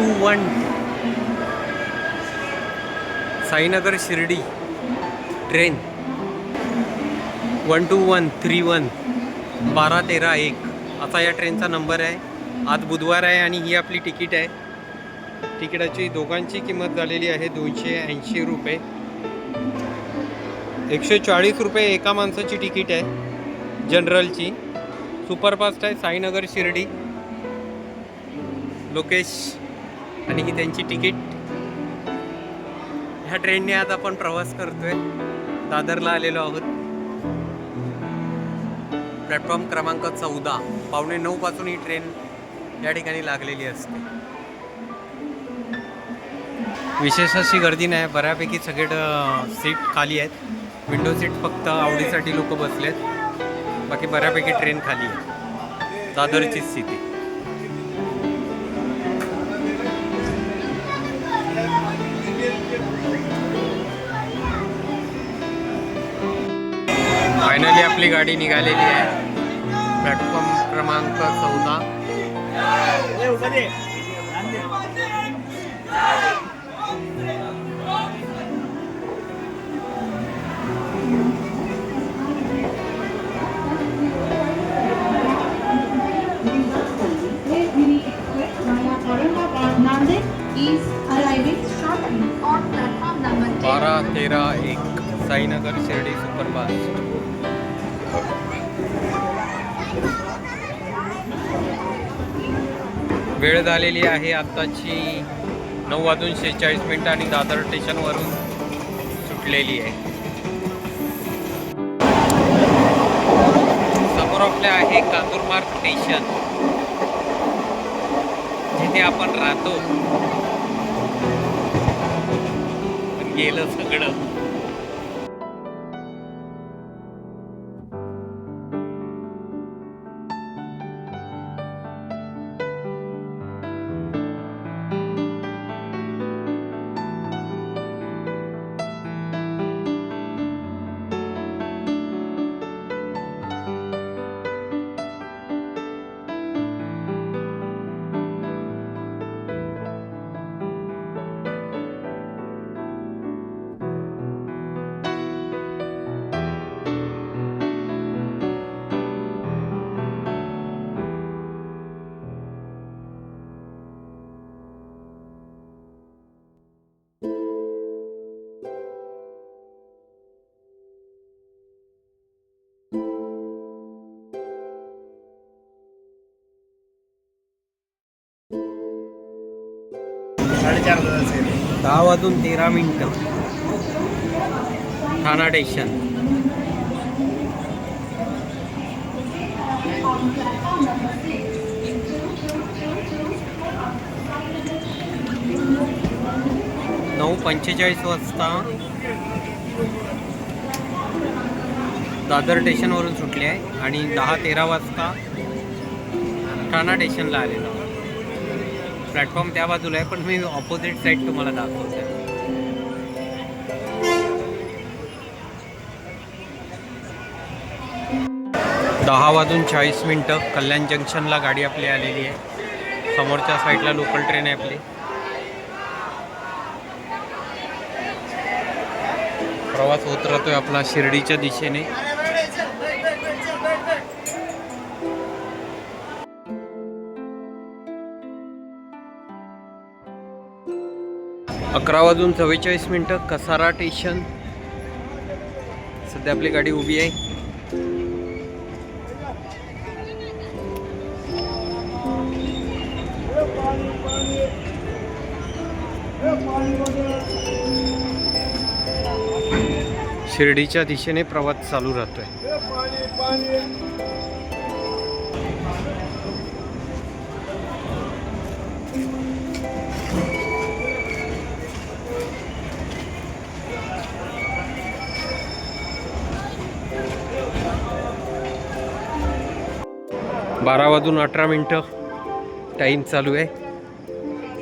Two one. Sainagar Shirdi. Train. One two one three one. बारा तेरा एक. असा या ट्रेनचा नंबर आहे. आज बुधवार आहे आणि ही आपली तिकीट आहे. तिकिटाची दोघांची किंमत झालेली आहे दोनशे ऐंशी रुपये. एकशे चाळीस रुपये एका माणसाची तिकीट आहे. जनरलची. सुपरफास्ट आहे साईनगर शिर्डी. लोकेश आणि ही त्यांची तिकीट. ह्या ट्रेनने आज आपण प्रवास करतोय. दादरला आलेलो आहोत. प्लॅटफॉर्म क्रमांक चौदा. पावणे नऊ पासून ही ट्रेन या ठिकाणी लागलेली असते. विशेष अशी गर्दी नाही. बऱ्यापैकी सगळे सीट खाली आहेत. विंडो सीट फक्त आवडीसाठी लोक बसलेत. बाकी बऱ्यापैकी ट्रेन खाली आहे. दादरची स्थिती फायनली आपली गाडी निघालेली आहे प्लॅटफॉर्म क्रमांक चौदा Nilgiri Express via Aurangabad Nanded is arriving shortly on platform number 10. बारा तेरा एक साईनगर शिर्डी सुपरफास्ट वेळ झालेली आहे आत्ताची नऊ वाजून शेहेचाळीस मिनटं आणि दादर स्टेशनवरून सुटलेली आहे. समोर आपल्या आहे कांदूरमार्ग स्टेशन. जिथे आपण राहतो. पण गेलं सगळं. साडेचार असेल दहा वाजून तेरा मिनटं. ठाणा स्टेशन नऊ पंचेचाळीस वाजता दादर स्टेशनवरून सुटले आहे आणि दहा तेरा वाजता ठाणा स्टेशनला आलेलो. प्लॅटफॉर्म त्या बाजूला आहे पण मी ऑपोजिट साईड तुम्हाला दाखवते दहा वाजून चाळीस मिनटं कल्याण जंक्शनला गाडी आपली आलेली आहे. समोरच्या साईडला लोकल ट्रेन आहे आपली. प्रवास होत राहतोय आपला शिर्डीच्या दिशेने. अकरा वाजून चव्वेचाळीस मिनटं. कसारा स्टेशन सध्या आपली गाडी उभी आहे. शिर्डीच्या दिशेने प्रवास चालू राहतोय. बारा वाजून अठरा मिनटं. टाईम चालू आहे.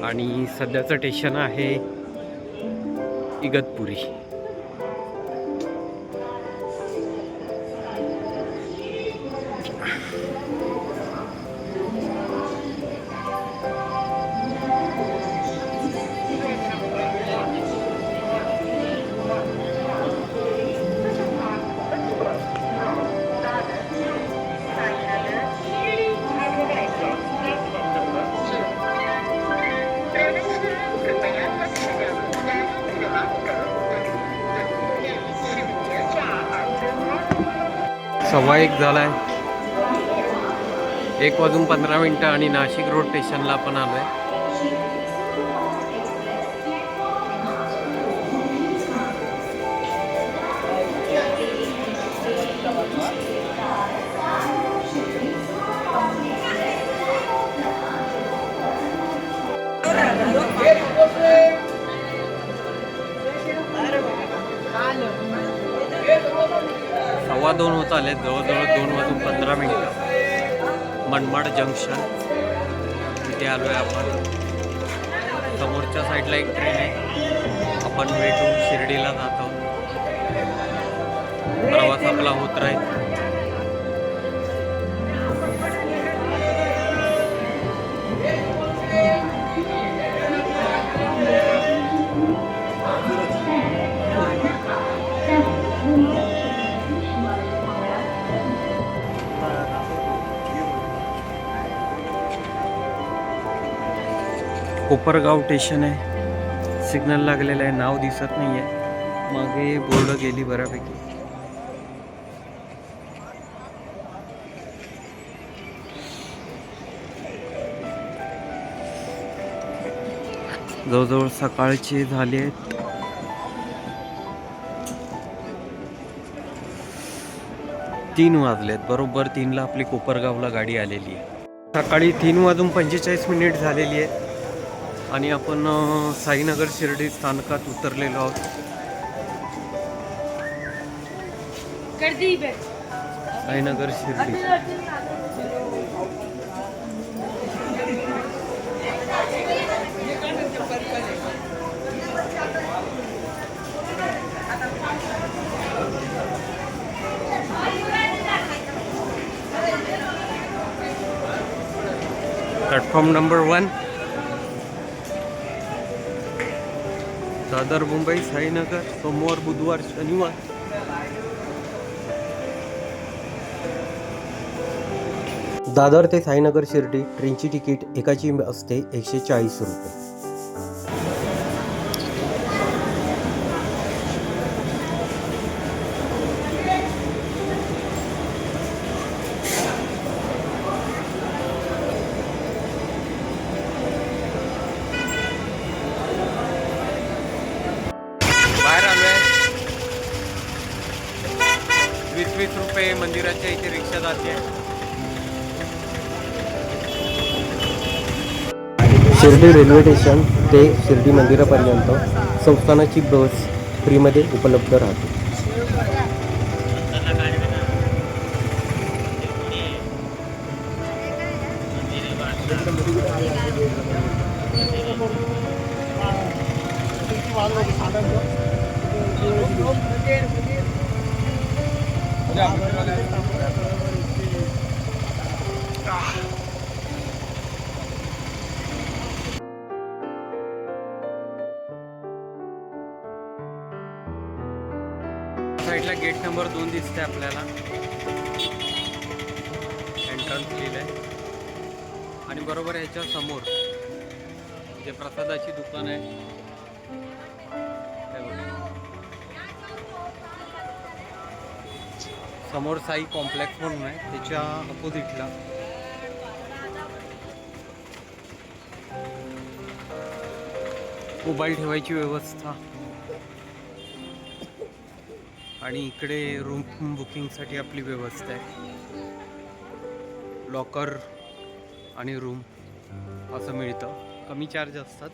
आणि सध्याचं स्टेशन आहे इगतपुरी. एक एक झालाय. एक वाजून पंधरा मिनटं आणि नाशिक रोड स्टेशनला आपण आलोय. आहे दोन होत आले जवळजवळ दोन वाजून पंधरा मिनटं. मनमाड जंक्शन. तिथे आलो आहे आपण. समोरच्या साईडला एक ट्रेन आहे. आपण भेटून शिर्डीला जात आहोत. प्रवास आपला होत राहील. कोपरगाव स्टेशन आहे. सिग्नल लागलेलं आहे. नाव दिसत नाही आहे मागे बोर्ड गेली बऱ्यापैकी. जवळजवळ सकाळचे झाले आहेत. तीन वाजलेत बरोबर तीनला आपली कोपरगावला गाडी आलेली आहे. सकाळी तीन वाजून पंचेचाळीस मिनिट झालेली आहे आणि आपण साईनगर शिर्डी स्थानकात उतरलेलो आहोत. Sainagar Shirdi. Platform number one. Dadar Mumbai Sainagar सोमवार बुधवार शनिवार. दादर ते साईनगर शिर्डी ट्रेनची तिकीट एकाची असते एकशे चाळीस रुपये. शिर्डी रेल्वे स्टेशन ते शिर्डी मंदिरापर्यंत संस्थानाची बस फ्रीमध्ये उपलब्ध राहते. साईडला गेट नंबर दोन दिसते आपल्याला. एंट्रन्स लिहिलंय. आणि बरोबर ह्याच्या समोर. जे प्रसादाची दुकान आहे. समोर साई कॉम्प्लेक्स म्हणून आहे. त्याच्या अपोजिटला मोबाईल ठेवायची व्यवस्था. आणि इकडे रूम बुकिंगसाठी आपली व्यवस्था आहे. लॉकर आणि रूम असं मिळतं. कमी चार्ज असतात.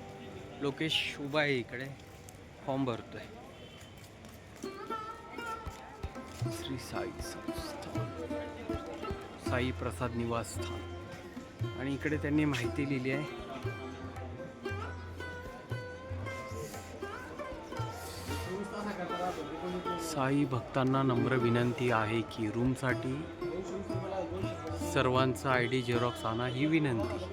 लोकेश उभा आहे इकडे. फॉर्म आहे श्री साई संस्थान. साई प्रसाद निवासस्थान आणि इकडे त्यांनी माहिती लिहिली आहे. साई भक्तांना नम्र विनंती आहे की रूमसाठी सर्वांचा आय डी झेरॉक्स आणा ही विनंती.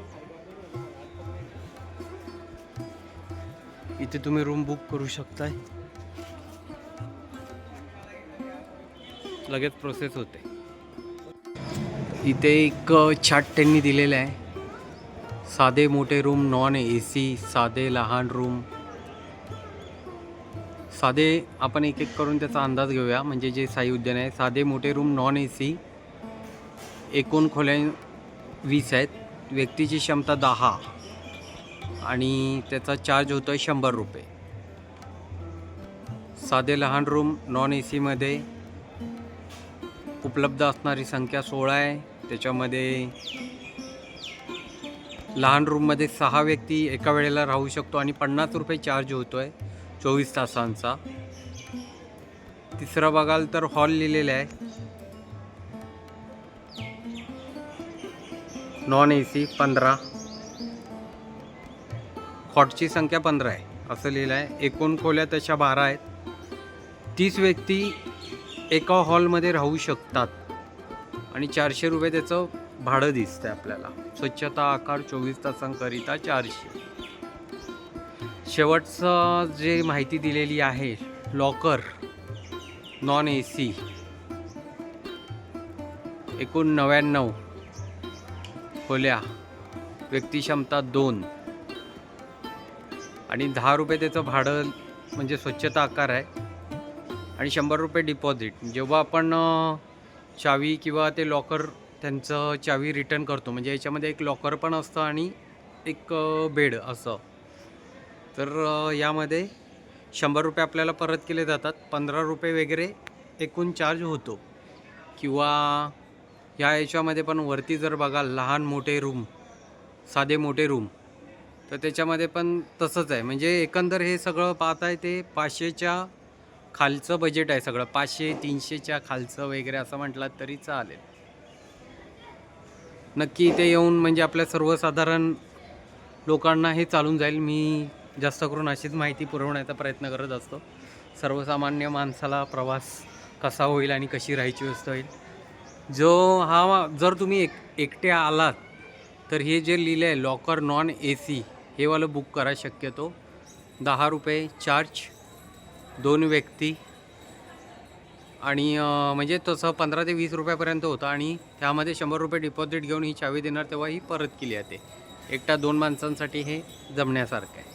इथे तुम्ही रूम बुक करू शकताय. लगेच प्रोसेस होते. इथे एक छाट त्यांनी दिलेलं आहे. साधे मोठे रूम नॉन ए सी साधे लहान रूम. साधे आपण एक एक करून त्याचा अंदाज घेऊया. म्हणजे जे साई उद्यान आहे साधे मोठे रूम नॉन ए सी एकूण खोल्या वीस आहेत. व्यक्तीची क्षमता दहा आणि त्याचा चार्ज होतो आहे शंभर रुपये. साधे लहान रूम नॉन ए सीमध्ये उपलब्ध असणारी संख्या सोळा आहे. त्याच्यामध्ये लहान रूममध्ये सहा व्यक्ती एका वेळेला राहू शकतो आणि पन्नास रुपये चार्ज होतो आहे चोवीस तासांचा. तिसरं बघाल तर हॉल लिहिलेला आहे. नॉन ए सी पंधरा. खॉटची संख्या पंधरा आहे. असं लिहिलं आहे. एकूण खोल्या तशा बारा आहेत. तीस व्यक्ती एका हॉलमध्ये राहू शकतात. आणि चारशे रुपये त्याचं भाडं दिसतं आहे आपल्याला. स्वच्छता आकार चोवीस तासांकरिता चारशे. शेवटचं जे माहिती दिलेली आहे लॉकर नॉन ए सी एकूण नव्याण्णव. खोल्या. व्यक्तिक्षमता दोन. आणि दहा रुपये त्याचं भाडं म्हणजे स्वच्छता आकार आहे. आणि शंभर रुपये डिपॉझिट जेव्हा आपण चावी किंवा ते लॉकर त्यांचं चावी रिटर्न करतो म्हणजे याच्यामध्ये एक लॉकर पण असतं आणि एक बेड असं. तर यामध्ये शंभर रुपये आपल्याला परत केले जातात. पंधरा रुपये वगैरे एकूण चार्ज होतो. किंवा या याच्यामध्ये पण वरती जर बघाल लहान मोठे रूम साधे मोठे रूम तर त्याच्यामध्ये पण तसंच आहे. म्हणजे एकंदर हे सगळं पाहत आहे ते पाचशेच्या खालचं बजेट आहे सगळं. पाचशे तीनशेच्या खालचं वगैरे असं म्हटलात तरी चालेल. नक्की इथे येऊन म्हणजे आपल्या सर्वसाधारण लोकांना हे चालून जाईल. मी जास्त करून अशीच माहिती पुरवण्याचा प्रयत्न करत असतो. सर्वसामान्य माणसाला प्रवास कसा होईल आणि कशी राहायची व्यवस्था होईल? जो हा जर तुम्ही एक एकटे आलात तर हे जे लिहिलं आहे लॉकर नॉन ए सी हेवालं बुक करा शक्यतो. दहा रुपये चार्ज दोन व्यक्ती आणि म्हणजे तसं पंधरा ते वीस रुपयापर्यंत होतं आणि त्यामध्ये शंभर रुपये डिपॉझिट घेऊन ही चावी देणार तेव्हा ही परत केली जाते एकटा दोन माणसांसाठी हे जमण्यासारखं आहे.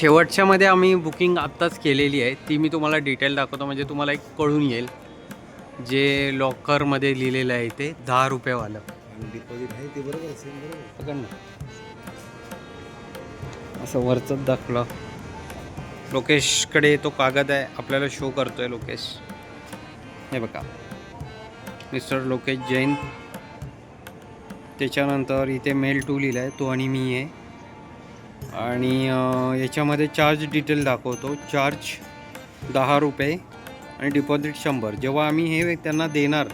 शेवटच्यामध्ये आम्ही बुकिंग आत्ताच केलेली आहे. ती मी तुम्हाला डिटेल दाखवतो म्हणजे तुम्हाला एक कळून येईल. जे लॉकरमध्ये लिहिलेलं आहे ते दहा रुपयेवालं. डिपॉझिट आहे ते बरोबर असेल बरोबर बघा ना. असं वरचंच दाखलं लोकेशकडे तो कागद आहे. आपल्याला शो करतोय लोकेश. हे बघा. मिस्टर लोकेश जैन. त्याच्यानंतर इथे मेल टू लिहिला आहे तो आणि मी आहे. आणि याच्यामध्ये चार्ज डिटेल दाखवतो. चार्ज दहा रुपये आणि डिपॉझिट शंभर. जेव्हा आम्ही हे त्यांना देणार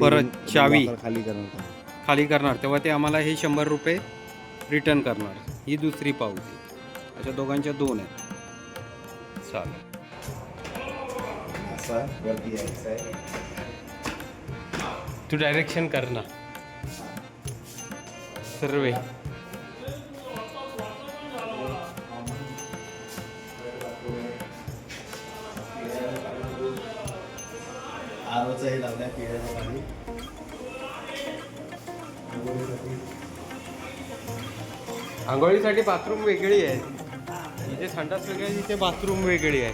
परत locker चावी. खाली करणार खाली करणार तेव्हा ते आम्हाला हे शंभर रुपये रिटर्न करणार. ही दुसरी पावती अशा दोघांच्या दोन आहेत. चालेल. तू डायरेक्शन कर ना. सर्वे. आंघोळीसाठी बाथरूम वेगळी आहे. इथे संडास वेगळी आहे इथे बाथरूम वेगळी आहे.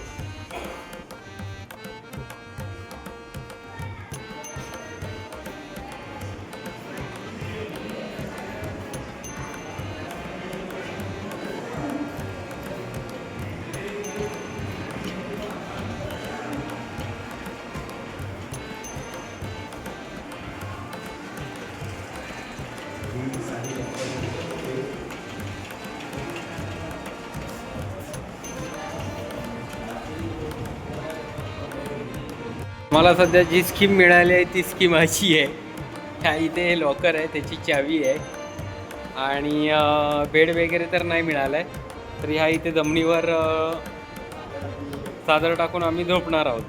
मला सध्या जी स्कीम मिळाली आहे ती स्कीम अशी आहे. ह्या इथे हे लॉकर आहे त्याची चावी आहे. आणि बेड वगैरे तर नाही मिळालं आहे तर ह्या इथे जमिनीवर चादर टाकून आम्ही झोपणार आहोत.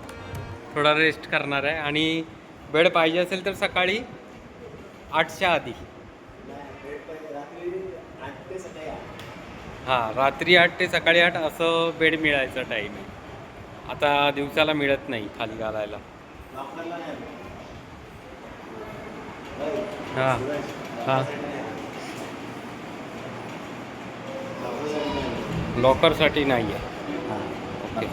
थोडा रेस्ट करणार आहे. आणि बेड पाहिजे असेल तर सकाळी आठच्या आधी. हां रात्री आठ ते सकाळी आठ असं बेड मिळायचं टाईम आहे. आता दिवसाला मिळत नाही खाली घालायला. હા. હા. લોકર સટી ના આવીએ હા ઓકે.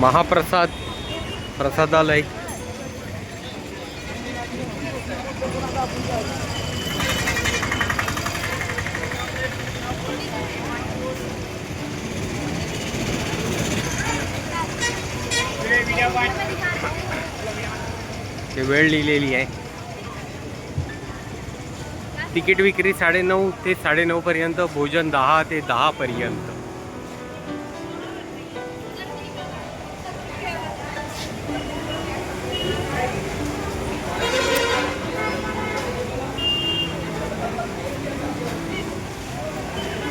महाप्रसाद प्रसादालय. ते वेळ लिहिलेली आहे. तिकीट विक्री साडेनऊ ते साडेनऊ पर्यंत भोजन दहा ते दहा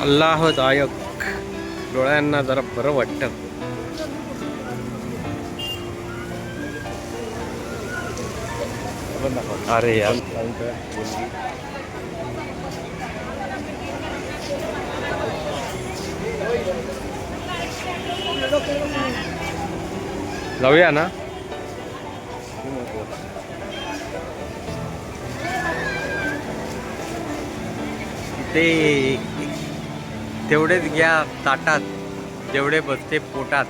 पर्यंत अल्लाहदायक डोळ्यांना जरा बरं वाटतं. अरे यार. जाऊया ना? ते तेवढेच घ्या ताटात जेवढे बसते पोटात.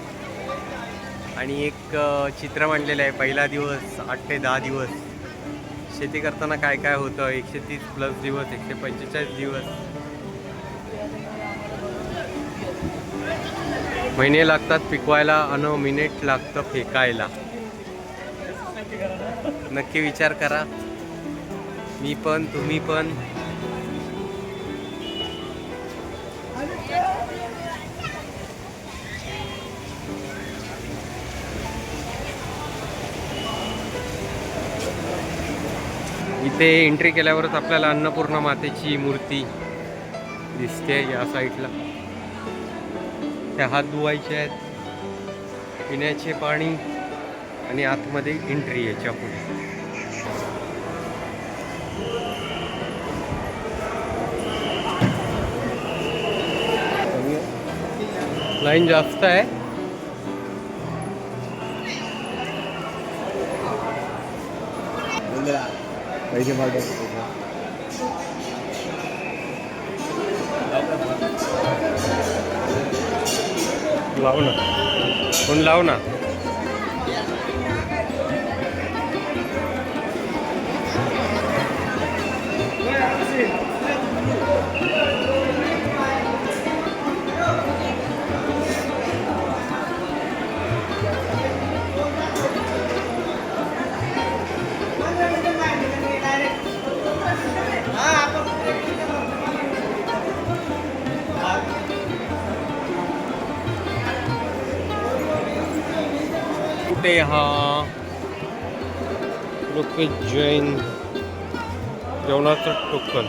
आणि एक चित्र मांडलेलं आहे पहिला दिवस आठ ते दहा दिवस. शेती करताना काय काय होतं? एकशे तीस प्लस दिवस एकशे पंचेचाळीस दिवस. महिने लागतात पिकवायला अन मिनिट लागतं फेकायला. नक्की विचार करा. मी पण तुम्ही पण. इथे एंट्री केल्यावरच आपल्याला अन्नपूर्णा मातेची मूर्ती दिसते या साईडला त्या हात धुवायचे आहेत पिण्याचे पाणी आणि आतमध्ये एंट्री याच्यापुढे. लाईन जास्त आहे. पैसे मागतात लाव ना. कोण लाव ना? कुठे हा लोके जैन जेवणाचं टोकन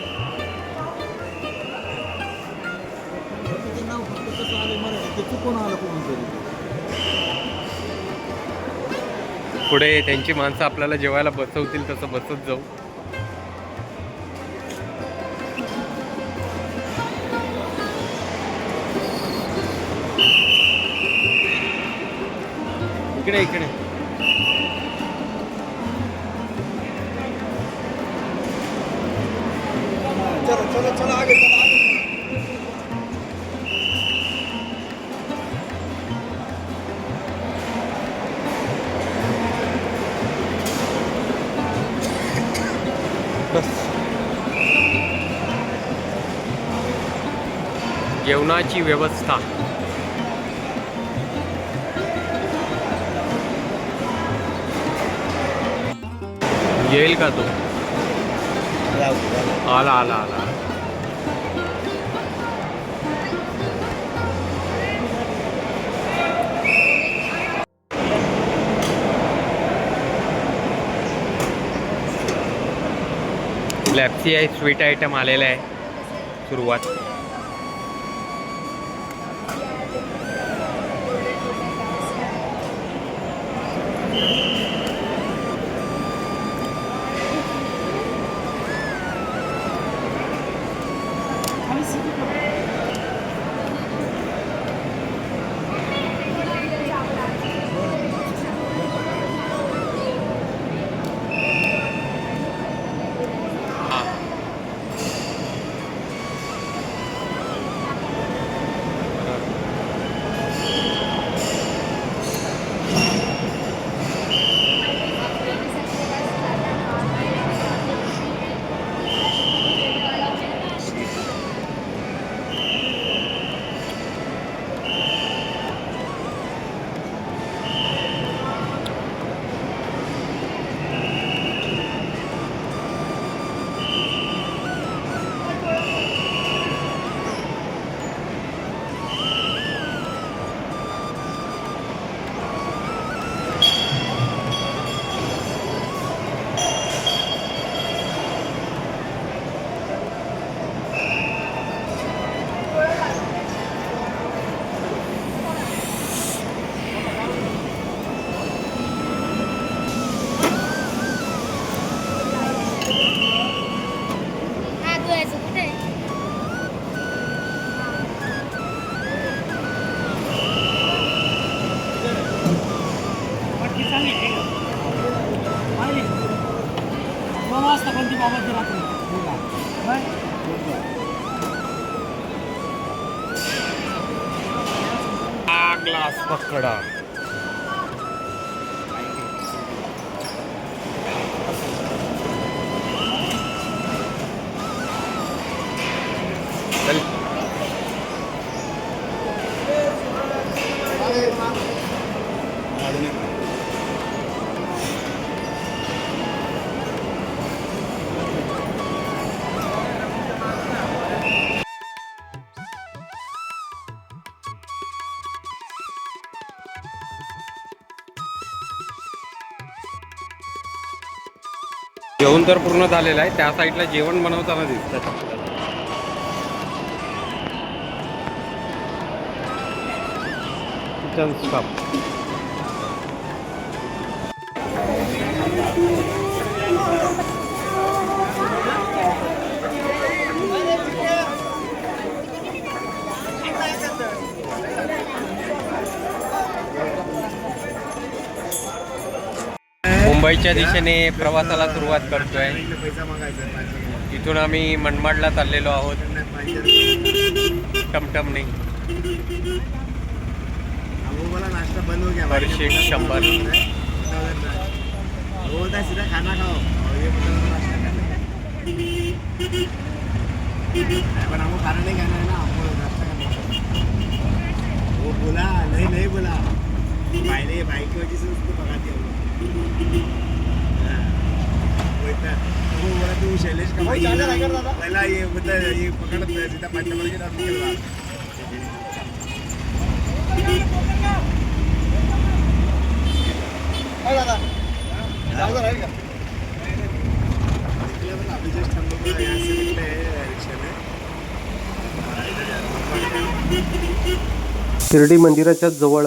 पुढे त्यांची माणसं आपल्याला जेवायला बसवतील तसं बसत जाऊ. इकडे इकडे. चलो चलो चलो आगे चलो आगे. बस. जेवणाची व्यवस्था. येईल का तो? आला आला आला. लॅप्सी आहे स्वीट आयटम आलेला आहे. सुरुवात. जेवण तर पूर्ण झालेलं आहे. त्या साईडला जेवण बनवताना दिसतात किचन स्टाफ मुंबईच्या दिशेने प्रवासाला सुरुवात करतोय. तिथून इथून आम्ही मनमाडला चाललेलो आहोत. टमटमने. मला नाश्ता बंद हो गया पर शीट शंभर. वो बोलता है सीधा खाना खाओ और ये है नाश्ता पर हमको खाना नहीं खाना है ना हमको नाश्ता करना है। वो बोला नहीं नहीं बोला भाई ने भाई की वजह से उसको दिया वो। हाँ। वो इतना वो बोला तू शैलेश का भाई है? पहला ये है, ये पकड़ सीधा पाँच नंबर के नाम निकल रहा निकले बघा, अभी जस्ट हम लोग यहाँ से निकले हैं रिक्शा में शिर्डी मंदिराच्या जवळ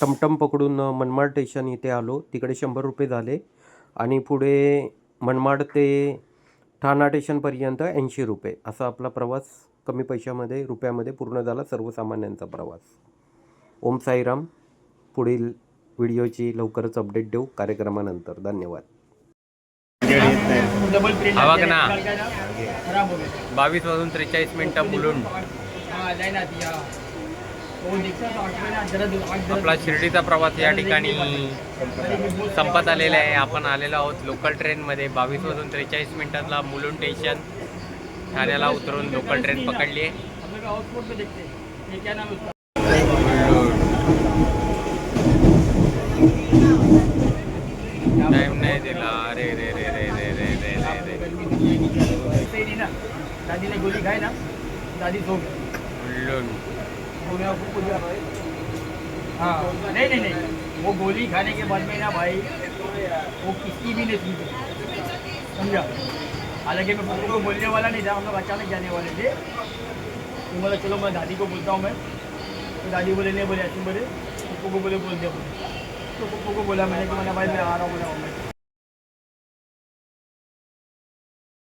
टमटम पकडून मनमाड स्टेशन इथे आलो. तिकडे शंभर रुपये झाले. आणि पुढे मनमाड ते ठाणा स्टेशनपर्यंत ऐंशी रुपये. असा आपला प्रवास कमी पैशामध्ये रुपयामध्ये पूर्ण झाला सर्वसामान्यांचा प्रवास. ओम साईराम. पुढील व्हिडिओची लवकरच अपडेट देऊ कार्यक्रमानंतर. धन्यवाद. ना. बावीस वाजून त्रेचाळीस मिनटं बोलून. आपला शिर्डीचा प्रवास या ठिकाणी संपत आलेला आहे. आपण आलेलो आहोत लोकल ट्रेनमध्ये बावीस वाजून त्रेचाळीस मिनिटातला मुलुंड स्टेशन ठाण्याला उतरून लोकल ट्रेन पकडली आहे. टाइम नाही दिला. अरे रे रे रे रे रे रे रे रे. ना गोली ना. दादी झोप. हाँ। नहीं नहीं नहीं। वो गोली खाने के बाद में ना भाई, वो किसी भी नहीं थी। समझा? हालाँकि मैं पप्पू को बोलने वाला नहीं था, हम लोग अचानक जाने वाले थे। तो बोला, चलो, मैं दादी को बोलता हूँ, मैं। तो दादी बोले, नहीं बोले, ऐसे बोले। पप्पू को बोले, बोल दिया बोले। तो पप्पू को बोला, मैंने कि मैंने भाई, मैं आ रहा हूँ बोला मैं